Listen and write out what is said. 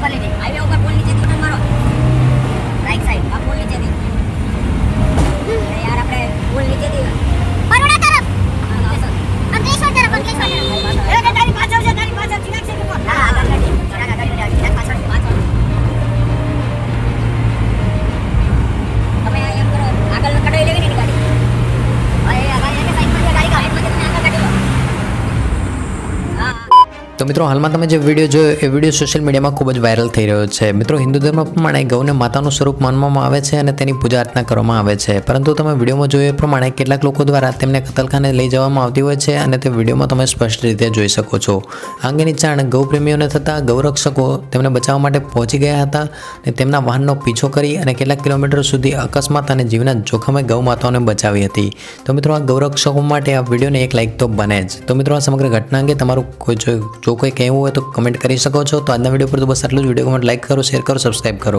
把你的，I。તો મિત્રો, હાલમાં તમે જે વીડિયો જોયો, એ વીડિયો સોશિયલ મીડિયામાં ખૂબ જ વાયરલ થઈ રહ્યો છે. મિત્રો, હિન્દુ ધર્મ પ્રમાણે ગૌને માતાનું સ્વરૂપ માનવામાં આવે છે અને તેની પૂજા અર્ચના કરવામાં આવે છે. પરંતુ તમે વિડીયોમાં જોયું એ પ્રમાણે કેટલાક લોકો દ્વારા તેમને કતલખાને લઈ જવામાં આવતી હોય છે અને તે વિડીયોમાં તમે સ્પષ્ટ રીતે જોઈ શકો છો. આ અંગેની જાણ ગૌપ્રેમીઓને થતાં ગૌરક્ષકો તેમને બચાવવા માટે પહોંચી ગયા હતા અને તેમના વાહનનો પીછો કરી અને કેટલાક કિલોમીટર સુધી અકસ્માત અને જીવના જોખમે ગૌ માતાઓને બચાવી હતી. તો મિત્રો, આ ગૌરક્ષકો માટે આ વિડીયોને એક લાઈક તો બને જ. તો મિત્રો, આ સમગ્ર ઘટના અંગે તમારું કોઈ જો કોઈ કહેવું હોય તો કમેન્ટ કરી શકો છો. તો આજના વીડિયો પર તો બસ આટલું જ. વીડિયો કમેન્ટ લાઈક કરો શેર કરો સબસ્ક્રાઈબ કરો.